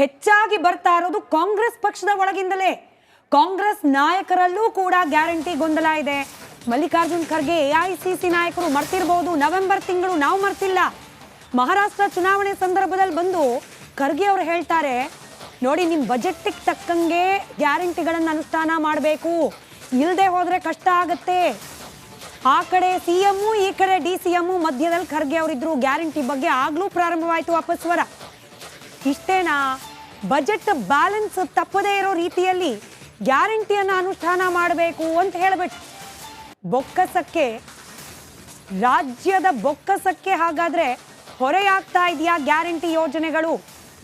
ಹೆಚ್ಚಾಗಿ ಬರ್ತಾ ಇರೋದು ಕಾಂಗ್ರೆಸ್ ಪಕ್ಷದ ಒಳಗಿಂದಲೇ. ಕಾಂಗ್ರೆಸ್ ನಾಯಕರಲ್ಲೂ ಕೂಡ ಗ್ಯಾರಂಟಿ ಗೊಂದಲ ಇದೆ. ಮಲ್ಲಿಕಾರ್ಜುನ್ ಖರ್ಗೆ ಎಐಸಿಸಿ ನಾಯಕರು ಮರ್ತಿರ್ಬೋದು. ನವೆಂಬರ್ ತಿಂಗಳು ನಾವು ಮರ್ತಿಲ್ಲ. ಮಹಾರಾಷ್ಟ್ರ ಚುನಾವಣೆ ಸಂದರ್ಭದಲ್ಲಿ ಬಂದು ಖರ್ಗೆ ಅವರು ಹೇಳ್ತಾರೆ, ನೋಡಿ ನಿಮ್ಮ ಬಜೆಟ್ಗೆ ತಕ್ಕಂಗೆ ಗ್ಯಾರಂಟಿಗಳನ್ನು ಅನುಷ್ಠಾನ ಮಾಡಬೇಕು. ಇಲ್ಲದೆ ಹೋದರೆ ಕಷ್ಟ ಆಗತ್ತೆ. ಆ ಕಡೆ ಸಿ ಎಮ್ಮು ಈ ಕಡೆ ಡಿ ಸಿ ಎಮ್ಮು ಮಧ್ಯದಲ್ಲಿ ಖರ್ಗೆ ಅವರಿದ್ರು ಗ್ಯಾರಂಟಿ ಬಗ್ಗೆ ಆಗಲೂ ಪ್ರಾರಂಭವಾಯಿತು, ಅಪಸ್ವರ. ಇಷ್ಟೇನಾ? ಬಜೆಟ್ ಬ್ಯಾಲೆನ್ಸ್ ತಪ್ಪದೇ ಇರೋ ರೀತಿಯಲ್ಲಿ ಗ್ಯಾರಂಟಿಯನ್ನು ಅನುಷ್ಠಾನ ಮಾಡಬೇಕು ಅಂತ ಹೇಳ್ಬಿಟ್ಟು ಬೊಕ್ಕಸಕ್ಕೆ, ರಾಜ್ಯದ ಬೊಕ್ಕಸಕ್ಕೆ ಹಾಗಾದರೆ ಹೊರೆಯಾಗ್ತಾ ಇದೆಯಾ ಗ್ಯಾರಂಟಿ ಯೋಜನೆಗಳು?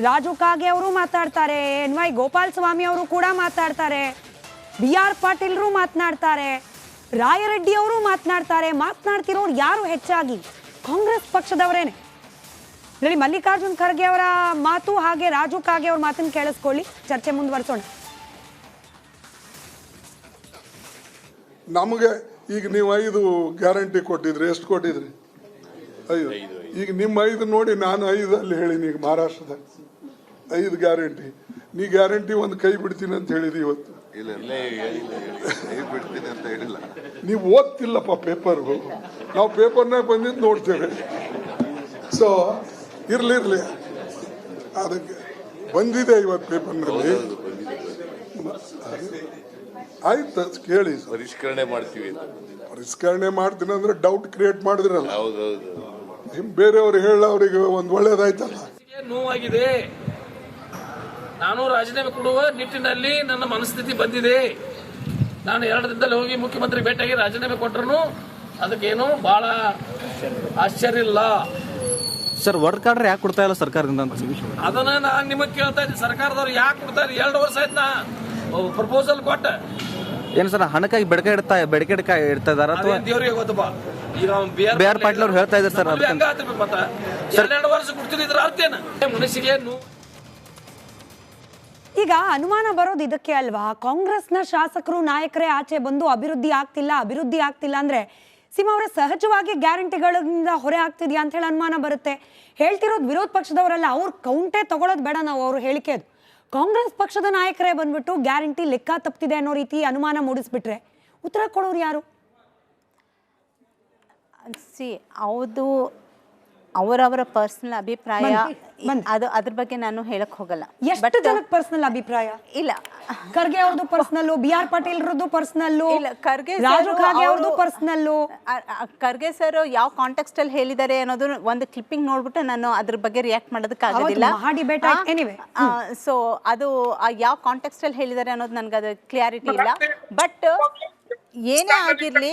ರಾಜು ಕಾಗೆ ಅವರು ಮಾತಾಡ್ತಾರೆ ಎನ್ ವೈ ಗೋಪಾಲ್ ಸ್ವಾಮಿ ಅವರು ಕೂಡ ಮಾತಾಡ್ತಾರೆ ಬಿ ಆರ್ ಪಾಟೀಲ್ರು ಮಾತನಾಡ್ತಾರೆ, ರಾಯರೆಡ್ಡಿ ಅವರು ಮಾತನಾಡ್ತಾರೆ, ಮಾತನಾಡ್ತಿರೋರು ಯಾರು ಹೆಚ್ಚಾಗಿ? ಕಾಂಗ್ರೆಸ್ ಪಕ್ಷದವರೇನೆ. ನೋಡಿ ಮಲ್ಲಿಕಾರ್ಜುನ್ ಖರ್ಗೆ ಅವರ ಮಾತು ಹಾಗೆ ರಾಜು ಕಾಗೆ ಅವ್ರ ಮಾತನ್ನು ಕೇಳಿಸ್ಕೊಳ್ಳಿ. ಚರ್ಚೆ ಮುಂದುವರಿಸೋಣ. ನಮಗೆ ಈಗ ನೀವು ಐದು ಗ್ಯಾರಂಟಿ ಕೊಟ್ಟಿದ್ರಿ ಎಷ್ಟು ಕೊಟ್ಟಿದ್ರಿ? ಐದು. ಈಗ ನಿಮ್ಮ ಐದು ನೋಡಿ ನಾನು ಐದು ಅಲ್ಲಿ ಹೇಳಿನಿ ಈಗ ಮಹಾರಾಷ್ಟ್ರದಾಗ ಐದು ಗ್ಯಾರಂಟಿ. ನೀ ಗ್ಯಾರಂಟಿ ಒಂದು ಕೈ ಬಿಡ್ತೀನಿ ಅಂತ ಹೇಳಿದಿ ಇವತ್ತು. ಇಲ್ಲ ಇಲ್ಲ ಹೇಳಿಲ್ಲ ಕೈ ಬಿಡ್ತೀನಿ ಅಂತ ಹೇಳಿಲ್ಲ. ನೀವು ಓದ್ತಿಲ್ಲಪ್ಪ ಪೇಪರ್. ನಾವು ಪೇಪರ್ನಾಗ ಬಂದಿದ್ದು ನೋಡ್ತೇವೆ. ಸೊ ಇರ್ಲಿ ಇರಲಿ. ಅದಕ್ಕೆ ಬಂದಿದೆ ಇವತ್ತು ಪೇಪರ್ನಲ್ಲಿ ಆಯ್ತು ಕೇಳಿ. ಪರಿಷ್ಕರಣೆ ಮಾಡ್ತೀವಿ. ಅಂತ. ಪರಿಷ್ಕರಣೆ ಮಾಡ್ತೀನಿ ಅಂದ್ರೆ ಡೌಟ್ ಕ್ರಿಯೇಟ್ ಮಾಡಿದ್ರಲ್ಲ. ಹೌದೌದು. ಹಿಂಗ್ ಬೇರೆಯವ್ರು ಹೇಳ ಅವರಿಗೆ ಒಂದು ಒಳ್ಳೇದಾಯ್ತಲ್ಲ. ನೋವಾಗಿದೆ. ನಾನು ರಾಜೀನಾಮೆ ಕೊಡುವ ನಿಟ್ಟಿನಲ್ಲಿ ನನ್ನ ಮನಸ್ಥಿತಿ ಬಂದಿದೆ. ನಾನು ಎರಡು ದಿನದಲ್ಲಿ ಹೋಗಿ ಮುಖ್ಯಮಂತ್ರಿ ಭೇಟಿಯಾಗಿ ರಾಜೀನಾಮೆ ಕೊಟ್ಟರು ಅದಕ್ಕೇನು ಬಹಳ ಆಶ್ಚರ್ಯ ಇಲ್ಲ. ಸರ್ ವರ್ಕ್ ಆರ್ಡರ್ ಯಾಕೆ ಕೊಡ್ತಾ ಇಲ್ಲ ಸರ್ಕಾರದಿಂದ ಅಂತ ಅದನ್ನ ನಾನು ನಿಮಗೆ ಕೇಳ್ತಾ ಇದ್ದೀನಿ. ಸರ್ಕಾರದವ್ರು ಯಾಕೆ ಕೊಡ್ತಾರೆ ಎರಡು ವರ್ಷ ಆಯ್ತು ನಾ ಪ್ರಪೋಸಲ್ ಕೊಟ್ಟ. ಏನು ಸರ್ ಹಣಕ್ಕಾಗಿ ಬೆಡಕೆ ಇಡ್ತಾ ಬೆಡಕೆ ಇಡ್ತಾ ಇಡ್ತಾ ಇದಾರ ಅಥವಾ? ದೇವ್ರಿಗೆ ಗೊತ್ತಪ್ಪ. ಈಗ ಅವ್ನ್ ಬಿ ಆರ್ ಪಾಟೀಲ್ ಅವ್ರು ಹೇಳ್ತಾ ಇದ್ದಾರೆ ಸರ್ ಮತ್ತ? ಎರಡೆರಡು ವರ್ಷ ಕೊಡ್ತೀನಿ ಇದ್ರ ಅರ್ಥೇನ ಮನಸ್ಸಿಗೆ ನೋವು ಈಗ ಅನುಮಾನ ಬರೋದು ಇದಕ್ಕೆ ಅಲ್ವಾ? ಕಾಂಗ್ರೆಸ್ನ ಶಾಸಕರು ನಾಯಕರೇ ಆಚೆ ಬಂದು ಅಭಿವೃದ್ಧಿ ಆಗ್ತಿಲ್ಲ ಅಭಿವೃದ್ಧಿ ಆಗ್ತಿಲ್ಲ ಅಂದ್ರೆ ಸಿಮಾ ಅವರ ಸಹಜವಾಗಿ ಗ್ಯಾರಂಟಿಗಳಿಂದ ಹೊರೆ ಆಗ್ತಿದ್ಯಾ ಅಂತ ಹೇಳಿ ಅನುಮಾನ ಬರುತ್ತೆ. ಹೇಳ್ತಿರೋದು ವಿರೋಧ ಪಕ್ಷದವರಲ್ಲ, ಅವ್ರ ಕೌಂಟೇ ತಗೊಳ್ಳೋದು ಬೇಡ ನಾವು ಅವರು ಹೇಳಿಕೆ ಅದು. ಕಾಂಗ್ರೆಸ್ ಪಕ್ಷದ ನಾಯಕರೇ ಬಂದ್ಬಿಟ್ಟು ಗ್ಯಾರಂಟಿ ಲೆಕ್ಕ ತಪ್ತಿದೆ ಅನ್ನೋ ರೀತಿ ಅನುಮಾನ ಮೂಡಿಸ್ಬಿಟ್ರೆ ಉತ್ತರ ಕೊಡೋರು ಯಾರು? ಸಿ ಹೌದು ಅವರವರ ಪರ್ಸನಲ್ ಅಭಿಪ್ರಾಯ. ಅದು ಅದ್ರ ಬಗ್ಗೆ ನಾನು ಹೇಳಕ್ ಹೋಗಲ್ಲ. ಎಷ್ಟು ಜನಕ್ಕೆ ಪರ್ಸನಲ್ ಅಭಿಪ್ರಾಯ? ಇಲ್ಲ. ಖರ್ಗೆ ಅವ್ರದ್ದು personal B R Patil personal ಇಲ್ಲ ಖರ್ಗೆ ರಾಜು sir ಖಾಗೆ ಅವ್ರದ್ದು ಪರ್ಸನಲ್ ಖರ್ಗೆ ಸರ್ ಯಾವ ಕಾಂಟೆಕ್ಸ್ಟ್ ಅಲ್ಲಿ ಹೇಳಿದ್ದಾರೆ ಅನ್ನೋದು ಒಂದು ಕ್ಲಿಪ್ಪಿಂಗ್ ನೋಡ್ಬಿಟ್ಟು ನಾನು ಅದ್ರ ಬಗ್ಗೆ ರಿಯಾಕ್ಟ್ ಮಾಡೋದಕ್ಕಾಗೋದಿಲ್ಲ ಆಯ್ತು. Anyway, ಸೊ ಅದು ಯಾವ ಕಾಂಟೆಕ್ಸ್ಟ್ ಅಲ್ಲಿ ಹೇಳಿದ್ದಾರೆ ಅನ್ನೋದು ನನ್ಗೆ ಅದು ಕ್ಲಿಯಾರಿಟಿ ಇಲ್ಲ ಬಟ್ ಏನೇ ಆಗಿರಲಿ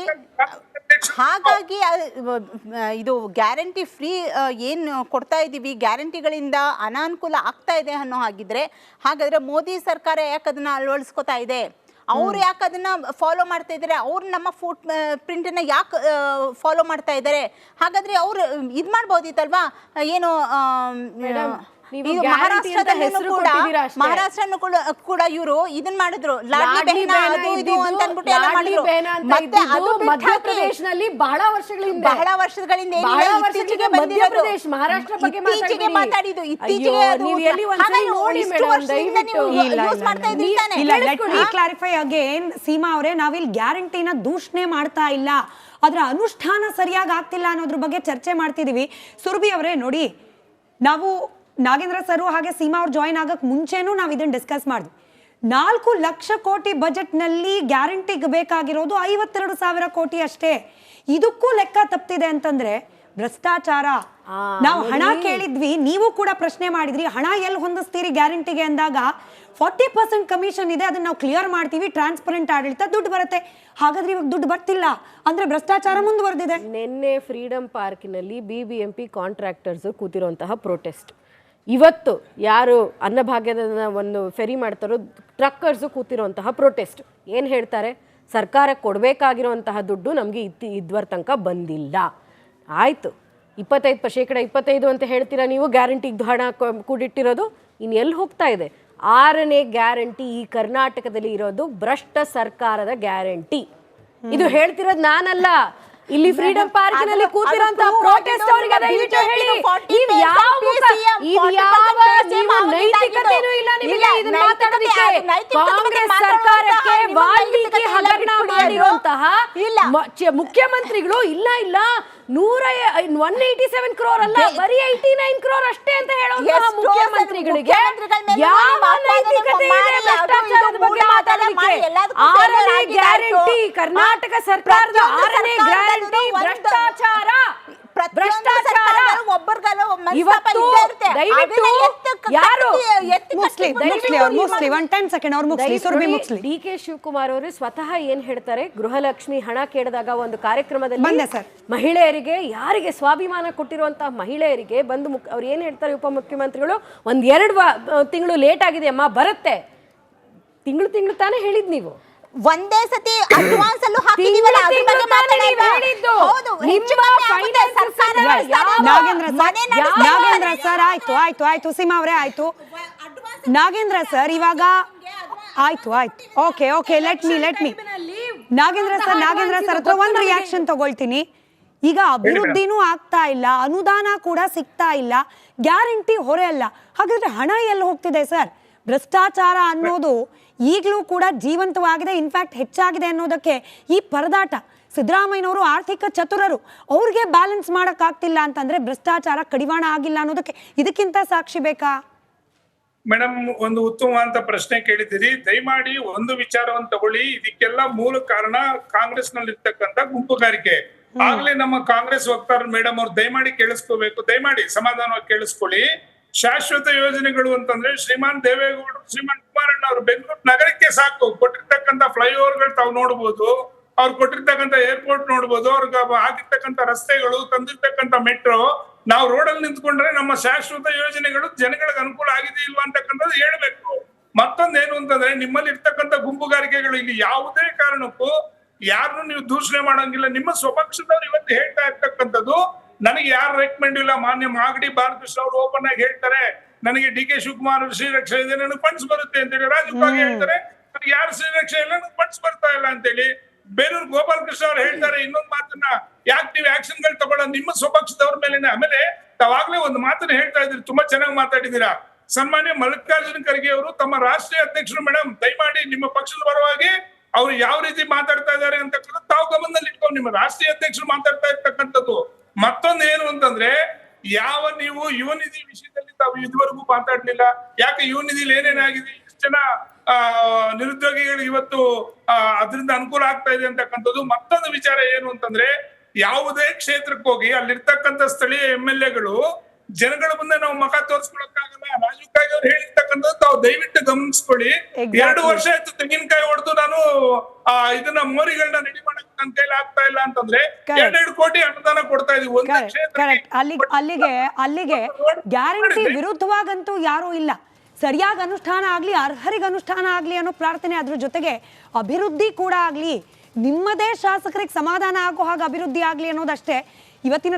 ಹಾಗಾಗಿ ಇದು ಗ್ಯಾರಂಟಿ ಫ್ರೀ ಏನು ಕೊಡ್ತಾ ಇದ್ದೀವಿ ಗ್ಯಾರಂಟಿಗಳಿಂದ ಅನಾನುಕೂಲ ಆಗ್ತಾ ಇದೆ ಅನ್ನೋ ಹಾಗಿದ್ರೆ ಹಾಗಾದ್ರೆ ಮೋದಿ ಸರ್ಕಾರ ಯಾಕೆ ಅದನ್ನ ಅಳವಡಿಸ್ಕೊತಾ ಇದೆ? ಅವ್ರು ಯಾಕೆ ಅದನ್ನ ಫಾಲೋ ಮಾಡ್ತಾ ಇದ್ದಾರೆ ಅವ್ರು ನಮ್ಮ ಫುಟ್ ಪ್ರಿಂಟನ್ನ ಯಾಕೆ ಫಾಲೋ ಮಾಡ್ತಾ ಇದ್ದಾರೆ ಹಾಗಾದ್ರೆ ಅವ್ರು ಇದು ಮಾಡ್ಬೋದಿತ್ತಲ್ವಾ? ಏನು ಮಹಾರಾಷ್ಟ್ರನು ಕೂಡ ಕೂಡ ಇವರು ಇದನ್ನ ಮಾಡಿದ್ರು. ಲಾಡ್ಲಿ ಲಾಡ್ಲಿ ಬೆಹನ ಬೆಹನ ಅದು ಇದು ಅಂತ ಅನ್ಬಿಟ್ಟು ಎಲ್ಲ ಮಾಡಿದ್ರು. ಮತ್ತೆ ಅದು ಇದ್ದಿದ್ದು ಬಿಟ್ಟು ಹಾಕಿ. ಮಧ್ಯಪ್ರದೇಶನಲ್ಲಿ ಬಹಳ ವರ್ಷಗಳ ಬಹಳ ವರ್ಷಗಳಿಂದ ಬಹಳ ವರ್ಷಗಳಿಂದ ಮಧ್ಯಪ್ರದೇಶ, ಮಹಾರಾಷ್ಟ್ರ ಬಗ್ಗೆ ಇತ್ತೀಚೆಗೆ ಮಾತಾಡಿದ್ದು ಇತ್ತೀಚೆಗೆ ಅದು ನೀವು ಎಲ್ಲಿ ಕ್ಲಾರಿಫೈ ಅಗೇನ್ ಸೀಮಾ ಅವರೇ ನಾವಿಲ್ಲಿ ಗ್ಯಾರಂಟಿನ ದೂಷಣೆ ಮಾಡ್ತಾ ಇಲ್ಲ. ಅದರ ಅನುಷ್ಠಾನ ಸರಿಯಾಗಿ ಆಗ್ತಿಲ್ಲ ಅನ್ನೋದ್ರ ಬಗ್ಗೆ ಚರ್ಚೆ ಮಾಡ್ತಿದೀವಿ. ಸುರಭಿ ಅವರೇ ನೋಡಿ ನಾವು ನಾಗೇಂದ್ರ ಸರ್ ಹಾಗೆ ಸೀಮಾ ಅವ್ರು ಜಾಯಿನ್ ಆಗಕ್ ಮುಂಚೆನೂ ನಾವು ಇದನ್ನ ಡಿಸ್ಕಸ್ ಮಾಡಿದ್ವಿ. ನಾಲ್ಕು ಲಕ್ಷ ಕೋಟಿ ಬಜೆಟ್ನಲ್ಲಿ ಗ್ಯಾರಂಟಿಗೆ ಬೇಕಾಗಿರೋದು ಐವತ್ತೆರಡು ಸಾವಿರ ಕೋಟಿ ಅಷ್ಟೇ. ಇದಕ್ಕೂ ಲೆಕ್ಕ ತಪ್ಪಿದೆ ಅಂತಂದ್ರೆ ಭ್ರಷ್ಟಾಚಾರ. ನಾವು ಹಣ ಕೇಳಿದ್ವಿ ನೀವು ಕೂಡ ಪ್ರಶ್ನೆ ಮಾಡಿದ್ರಿ ಹಣ ಎಲ್ಲಿ ಹೊಂದಿಸ್ತೀರಿ ಗ್ಯಾರಂಟಿಗೆ ಅಂದಾಗ ಫಾರ್ಟಿ ಪರ್ಸೆಂಟ್ ಕಮಿಷನ್ ಇದೆ ಅದನ್ನ ನಾವು ಕ್ಲಿಯರ್ ಮಾಡ್ತೀವಿ ಟ್ರಾನ್ಸ್ಪರೆಂಟ್ ಆಡಳಿತ ದುಡ್ಡು ಬರುತ್ತೆ. ಹಾಗಾದ್ರೆ ಇವಾಗ ದುಡ್ಡು ಬರ್ತಿಲ್ಲ ಅಂದ್ರೆ ಭ್ರಷ್ಟಾಚಾರ ಮುಂದುವರೆದಿದೆ. ನಿನ್ನೆ ಫ್ರೀಡಂ ಪಾರ್ಕಿನಲ್ಲಿ B B M P contractors ಕೂತಿರುವಂತಹ protest ಇವತ್ತು ಯಾರು ಅನ್ನಭಾಗ್ಯದ ಒಂದು ಫೆರಿ ಮಾಡ್ತಾರೋ ಟ್ರಕ್ಕರ್ಸು ಕೂತಿರುವಂತಹ ಪ್ರೊಟೆಸ್ಟ್ ಏನು ಹೇಳ್ತಾರೆ? ಸರ್ಕಾರ ಕೊಡಬೇಕಾಗಿರುವಂತಹ ದುಡ್ಡು ನಮಗೆ ಇತ್ತಿ ಇದ್ವರ ತನಕ ಬಂದಿಲ್ಲ. ಆಯಿತು. ಇಪ್ಪತ್ತೈದು ಪ ಶೇಕಡ ಇಪ್ಪತ್ತೈದು ಅಂತ ಹೇಳ್ತೀರಾ ನೀವು? ಗ್ಯಾರಂಟಿಗೆ ಹಣ ಕೂಡಿಟ್ಟಿರೋದು ಇನ್ನು ಎಲ್ಲಿ ಹೋಗ್ತಾ ಇದೆ? ಆರನೇ ಗ್ಯಾರಂಟಿ ಈ ಕರ್ನಾಟಕದಲ್ಲಿ ಇರೋದು ಭ್ರಷ್ಟ ಸರ್ಕಾರದ ಗ್ಯಾರಂಟಿ ಇದು ಹೇಳ್ತಿರೋದು ನಾನಲ್ಲ. ಇಲ್ಲಿ ಫ್ರೀಡಂ ಪಾರ್ಕ್ನಲ್ಲಿ ಕೂತಿರೋಂತ ಪ್ರೊಟೆಸ್ಟ್ ಅವರಿಗೆ ದಯವಿಟ್ಟು ಹೇಳಿ ದು 40% ನೀವು ಯಾವ ಇದು 40% ಯಾವ PCM ನೀವು ಆಗಿದ್ದು. ನೈತಿಕತೆನೂ ಅದು ನೈತಿಕತೆ ಕಾಂಗ್ರೆಸ್ ಸರ್ಕಾರಕ್ಕೆ ನಿಮ್ಮ ವಾಲ್ಮೀಕಿ ಇಲ್ಲ ಹಗರಣ ಮಾಡಿರುವಂತಹ ಇಲ್ಲ. ಮುಖ್ಯಮಂತ್ರಿಗಳು ಇಲ್ಲ ಇಲ್ಲ ನೂರ ಒನ್ ಏಯ್ಟಿ ಸೆವೆನ್ ಕ್ರೋರ್ ಅಲ್ಲ ಬರೀ ಏಯ್ಟಿ ನೈನ್ ಕ್ರೋರ್ ಅಷ್ಟೇ ಅಂತ ಹೇಳೋ ಮುಖ್ಯಮಂತ್ರಿಗಳಿಗೆ ಯಾವ ನೀವು ಅಪವಾದನೆ ನೈತಿಕತೆ ಇದೆ ಮಾಡಿ, ಅದು ಇದು ಭ್ರಷ್ಟಾಚಾರದ ಬಗ್ಗೆ ಮೂಢ ಆಧಾರ ಮಾತಾಡಲಿಕ್ಕೆ ಮಾಡಿ ಎಲ್ಲದಕ್ಕೂ ಆರನೇ failure ಆಗಿದೆ ಗ್ಯಾರಂಟಿ ಕರ್ನಾಟಕ ಸರ್ಕಾರದ ಆರನೇ ಗ್ಯಾರಂಟಿ ಭ್ರಷ್ಟಾಚಾರ ಭ್ರಷ್ಟಾಚಾರ. ಒಬ್ಬರಿಗಲ್ಲ ಯಾರು ಅವ್ರು ಮುಗ್ಸ್ಲಿ ಒನ್ ಟೈಮ್ ಸೆಕೆಂಡ್ ಅವ್ರು ಮುಗ್ಸ್ಲಿ ಸುರ್ಬಿ ಮುಗ್ಸ್ಲಿ ಡಿ ಕೆ ಶಿವಕುಮಾರ್ ಅವರು ಸ್ವತಃ ಏನ್ ಹೇಳ್ತಾರೆ? ಗೃಹಲಕ್ಷ್ಮಿ ಹಣ ಕೇಳಿದಾಗ ಒಂದು ಕಾರ್ಯಕ್ರಮದಲ್ಲಿ ಬಂದೆ ಸರ್. ಮಹಿಳೆಯರಿಗೆ ಯಾರಿಗೆ ಸ್ವಾಭಿಮಾನ ಕೊಟ್ಟಿರುವಂತಹ ಮಹಿಳೆಯರಿಗೆ ಬಂದು ಅವ್ರು ಏನ್ ಹೇಳ್ತಾರೆ ಉಪಮುಖ್ಯಮಂತ್ರಿಗಳು ಒಂದ್ ಎರಡು ತಿಂಗಳು ಲೇಟ್ ಆಗಿದೆ ಅಮ್ಮ ಬರುತ್ತೆ. ತಿಂಗಳು ತಿಂಗಳು ತಾನೇ ಹೇಳಿದ್ ನೀವು. ಒಂದೇ ಸತಿ ಅಡ್ವಾನ್ಸ್ ಅಲ್ಲೂ ಹಾಕಿದೀವಲ್ಲ ಅದ್ರ ಬಗ್ಗೆ ಮಾತಾಡಿದ್ದು ಮಾತಾಡೋಣ. ನೀವು ಹೌದು ಹೆಚ್ಚು ಕಮ್ಮಿ ಆಗುತ್ತೆ. ಸರ್ಕಾರ ನಾಗೇಂದ್ರ ಸರ್ ಆಯ್ತು ಆಯ್ತು ಆಯ್ತು ಸೀಮಾ ಅವರೇ ಆಯ್ತು. ನಾಗೇಂದ್ರ ಸರ್ ಇವಾಗ ಆಯ್ತು ಆಯ್ತು. Okay okay let me let me Nagendra sir Nagendra sir ಹತ್ರ ಒಂದು ರಿಯಾಕ್ಷನ್ ತಗೊಳ್ತೀನಿ. ಈಗ ಅಭಿವೃದ್ಧಿನೂ ಆಗ್ತಾ ಇಲ್ಲ ಅನುದಾನ ಕೂಡ ಸಿಗ್ತಾ ಇಲ್ಲ ಗ್ಯಾರಂಟಿ ಹೊರೆ ಅಲ್ಲ. ಹಾಗಾದ್ರೆ ಹಣ ಎಲ್ಲಿ ಹೋಗ್ತಿದೆ ಸರ್? ಭ್ರಷ್ಟಾಚಾರ ಅನ್ನೋದು ಈಗಲೂ ಕೂಡ ಜೀವಂತವಾಗಿದೆ. ಇನ್ಫ್ಯಾಕ್ಟ್ ಹೆಚ್ಚಾಗಿದೆ ಅನ್ನೋದಕ್ಕೆ ಈ ಪರದಾಟ ಸಿದ್ದರಾಮಯ್ಯನವರು ಆರ್ಥಿಕ ಚತುರರು ಅವ್ರಿಗೆ ಬ್ಯಾಲೆನ್ಸ್ ಮಾಡೋಕ್ಕಾಗ್ತಿಲ್ಲ ಅಂತಂದ್ರೆ ಭ್ರಷ್ಟಾಚಾರ ಕಡಿವಾಣ ಆಗಿಲ್ಲ ಅನ್ನೋದಕ್ಕೆ ಇದಕ್ಕಿಂತ ಸಾಕ್ಷಿ ಬೇಕಾ? ಮೇಡಮ್ ಒಂದು ಉತ್ತಮವಾದಂತ ಪ್ರಶ್ನೆ ಕೇಳಿದ್ದೀರಿ. ದಯಮಾಡಿ ಒಂದು ವಿಚಾರವನ್ನು ತಗೊಳ್ಳಿ. ಇದಕ್ಕೆಲ್ಲ ಮೂಲ ಕಾರಣ ಕಾಂಗ್ರೆಸ್ನಲ್ಲಿ ಇರ್ತಕ್ಕಂತ ಗುಂಪುಗಾರಿಕೆ ಆಗ್ಲೇ ನಮ್ಮ ಕಾಂಗ್ರೆಸ್ ವಕ್ತಾರ ಮೇಡಮ್ ಅವ್ರು ದಯಮಾಡಿ ಕೇಳಿಸ್ಕೋಬೇಕು. ದಯಮಾಡಿ ಸಮಾಧಾನವಾಗಿ ಕೇಳಿಸ್ಕೊಳ್ಳಿ. ಶಾಶ್ವತ ಯೋಜನೆಗಳು ಅಂತಂದ್ರೆ ಶ್ರೀಮಾನ್ ದೇವೇಗೌಡರು ಶ್ರೀಮಾನ್ ಕುಮಾರಣ್ಣ ಅವರು ಬೆಂಗಳೂರು ನಗರಕ್ಕೆ ಸಾಕು. ಕೊಟ್ಟಿರ್ತಕ್ಕಂತ ಫ್ಲೈಓವರ್ಗಳು ತಾವು ನೋಡ್ಬೋದು. ಅವ್ರು ಕೊಟ್ಟಿರ್ತಕ್ಕಂತ ಏರ್ಪೋರ್ಟ್ ನೋಡ್ಬೋದು. ಅವ್ರಿಗೆ ಹಾಕಿರ್ತಕ್ಕಂತ ರಸ್ತೆಗಳು ತಂದಿರ್ತಕ್ಕಂತ ಮೆಟ್ರೋ ನಾವು ರೋಡಲ್ಲಿ ನಿಂತ್ಕೊಂಡ್ರೆ ನಮ್ಮ ಶಾಶ್ವತ ಯೋಜನೆಗಳು ಜನಗಳಿಗೆ ಅನುಕೂಲ ಆಗಿದೆ ಇಲ್ವಾ ಅಂತಕ್ಕಂಥದ್ದು ಹೇಳ್ಬೇಕು. ಮತ್ತೊಂದೇನು ಅಂತಂದ್ರೆ ನಿಮ್ಮಲ್ಲಿ ಇರ್ತಕ್ಕಂಥ ಗುಂಪುಗಾರಿಕೆಗಳು ಇಲ್ಲಿ ಯಾವುದೇ ಕಾರಣಕ್ಕೂ ಯಾರನ್ನು ನೀವು ದೂಷಣೆ ಮಾಡಂಗಿಲ್ಲ. ನಿಮ್ಮ ಸ್ವಪಕ್ಷದವ್ರು ಇವತ್ತು ಹೇಳ್ತಾ ಇರ್ತಕ್ಕಂಥದ್ದು ನನಗೆ ಯಾರು ರೆಕಮೆಂಡ್ ಇಲ್ಲ? ಮಾನ್ಯ ಮಾಗಡಿ ಬಾಲಕೃಷ್ಣ ಅವರು ಓಪನ್ ಆಗಿ ಹೇಳ್ತಾರೆ ನನಗೆ ಡಿ ಕೆ ಶಿವಕುಮಾರ್ ಶ್ರೀರಕ್ಷೆ ಇದೆ ನನಗೆ ಫಂಡ್ಸ್ ಬರುತ್ತೆ ಅಂತೇಳಿ ರಾಜಕೀಯ ಹೇಳ್ತಾರೆ ನನಗೆ ಯಾರು ಶ್ರೀರಕ್ಷೆ ಇಲ್ಲ ನನಗೆ ಫಂಡ್ಸ್ ಬರ್ತಾ ಇಲ್ಲ ಅಂತೇಳಿ. ಗೋಪಾಲ ಕೃಷ್ಣ ಅವ್ರು ಹೇಳ್ತಾರೆ ಇನ್ನೊಂದು ಮಾತನ್ನ ಯಾಕೆ ನೀವು ಆಕ್ಷನ್ಗಳು ತಗೊಳ್ಳೋ ನಿಮ್ಮ ಸ್ವಪಕ್ಷದವ್ರ ಮೇಲೆ ಆಮೇಲೆ ತಾವಾಗ್ಲೇ ಒಂದು ಮಾತನ್ನ ಹೇಳ್ತಾ ಇದ್ರಿ ತುಂಬಾ ಚೆನ್ನಾಗಿ ಮಾತಾಡಿದೀರಾ ಸನ್ಮಾನ್ಯ ಮಲ್ಲಿಕಾರ್ಜುನ ಖರ್ಗೆ ಅವರು ತಮ್ಮ ರಾಷ್ಟ್ರೀಯ ಅಧ್ಯಕ್ಷರು ಮೇಡಮ್ ದಯಮಾಡಿ ನಿಮ್ಮ ಪಕ್ಷದ ಪರವಾಗಿ ಅವ್ರು ಯಾವ ರೀತಿ ಮಾತಾಡ್ತಾ ಇದ್ದಾರೆ ಅಂತಕ್ಕಂಥ ತಾವು ಗಮನದಲ್ಲಿ ಇಟ್ಕೊಂಡು ನಿಮ್ಮ ರಾಷ್ಟ್ರೀಯ ಅಧ್ಯಕ್ಷರು ಮಾತಾಡ್ತಾ ಇರ್ತಕ್ಕಂಥದ್ದು. ಮತ್ತೊಂದು ಏನು ಅಂತಂದ್ರೆ, ಯಾವ ನೀವು ಯುವನಿಧಿ ವಿಷಯದಲ್ಲಿ ತಾವು ಇದುವರೆಗೂ ಮಾತಾಡ್ಲಿಲ್ಲ. ಯಾಕೆ ಯುವ ನಿಧಿಲಿ ಏನೇನಾಗಿದೆ? ಎಷ್ಟು ಜನ ನಿರುದ್ಯೋಗಿಗಳು ಇವತ್ತು ಅದರಿಂದ ಅನುಕೂಲ ಆಗ್ತಾ ಇದೆ ಅಂತಕ್ಕಂಥದ್ದು ಮತ್ತೊಂದು ವಿಚಾರ ಏನು ಅಂತಂದ್ರೆ, ಯಾವುದೇ ಕ್ಷೇತ್ರಕ್ಕೆ ಹೋಗಿ ಅಲ್ಲಿರ್ತಕ್ಕಂಥ ಸ್ಥಳೀಯ ಎಂ ಎಲ್ ಎಗಳು ಜನಗಳ ಮುಂದೆ ನಾವು ಮಖ ತೋರಿಸ್ಕೊಳಕ್ಕಾಗಲ್ಲ. ರಾಜೀವ್ ಕಾಗೆ ಅವ್ರು ಹೇಳಿರ್ತಕ್ಕಂಥದ್ದು ತಾವು ದಯವಿಟ್ಟು ಗಮನಿಸ್ಕೊಳ್ಳಿ. ಎರಡು ವರ್ಷ ಆಯ್ತು ತೆಂಗಿನಕಾಯಿ ಹೊಡೆದು ನಾನು ಆ ಇದನ್ನ ಮೋರಿಗಳನ್ನ ರೆಡಿ ಮಾಡಕ್ ನನ್ನ ಕೈಲಿ ಆಗ್ತಾ ಇಲ್ಲ ಅಂತಂದ್ರೆ. ಎರಡೆರಡು ಕೋಟಿ ಅನುದಾನ ಕೊಡ್ತಾ ಇದೀವಿ. ಒಂದು ಕ್ಷೇತ್ರ ಅಲ್ಲಿಗೆ ಅಲ್ಲಿಗೆ ಗ್ಯಾರಂಟಿ ವಿರುದ್ಧವಾಗಂತೂ ಯಾರೂ ಇಲ್ಲ. ಸರಿಯಾಗಿ ಅನುಷ್ಠಾನ ಆಗಲಿ ಅರ್ಹರಿಗೆ ಅನುಷ್ಠಾನ ಆಗಲಿ ಅನ್ನೋ ಪ್ರಾರ್ಥನೆ ಅದ್ರ ಜೊತೆಗೆ ಅಭಿವೃದ್ಧಿ ಕೂಡ ಆಗಲಿ. ನಿಮ್ಮದೇ ಶಾಸಕರಿಗೆ ಸಮಾಧಾನ ಆಗೋ ಹಾಗೆ ಅಭಿವೃದ್ಧಿ ಆಗಲಿ ಅನ್ನೋದಷ್ಟೇ. ಇವತ್ತಿನ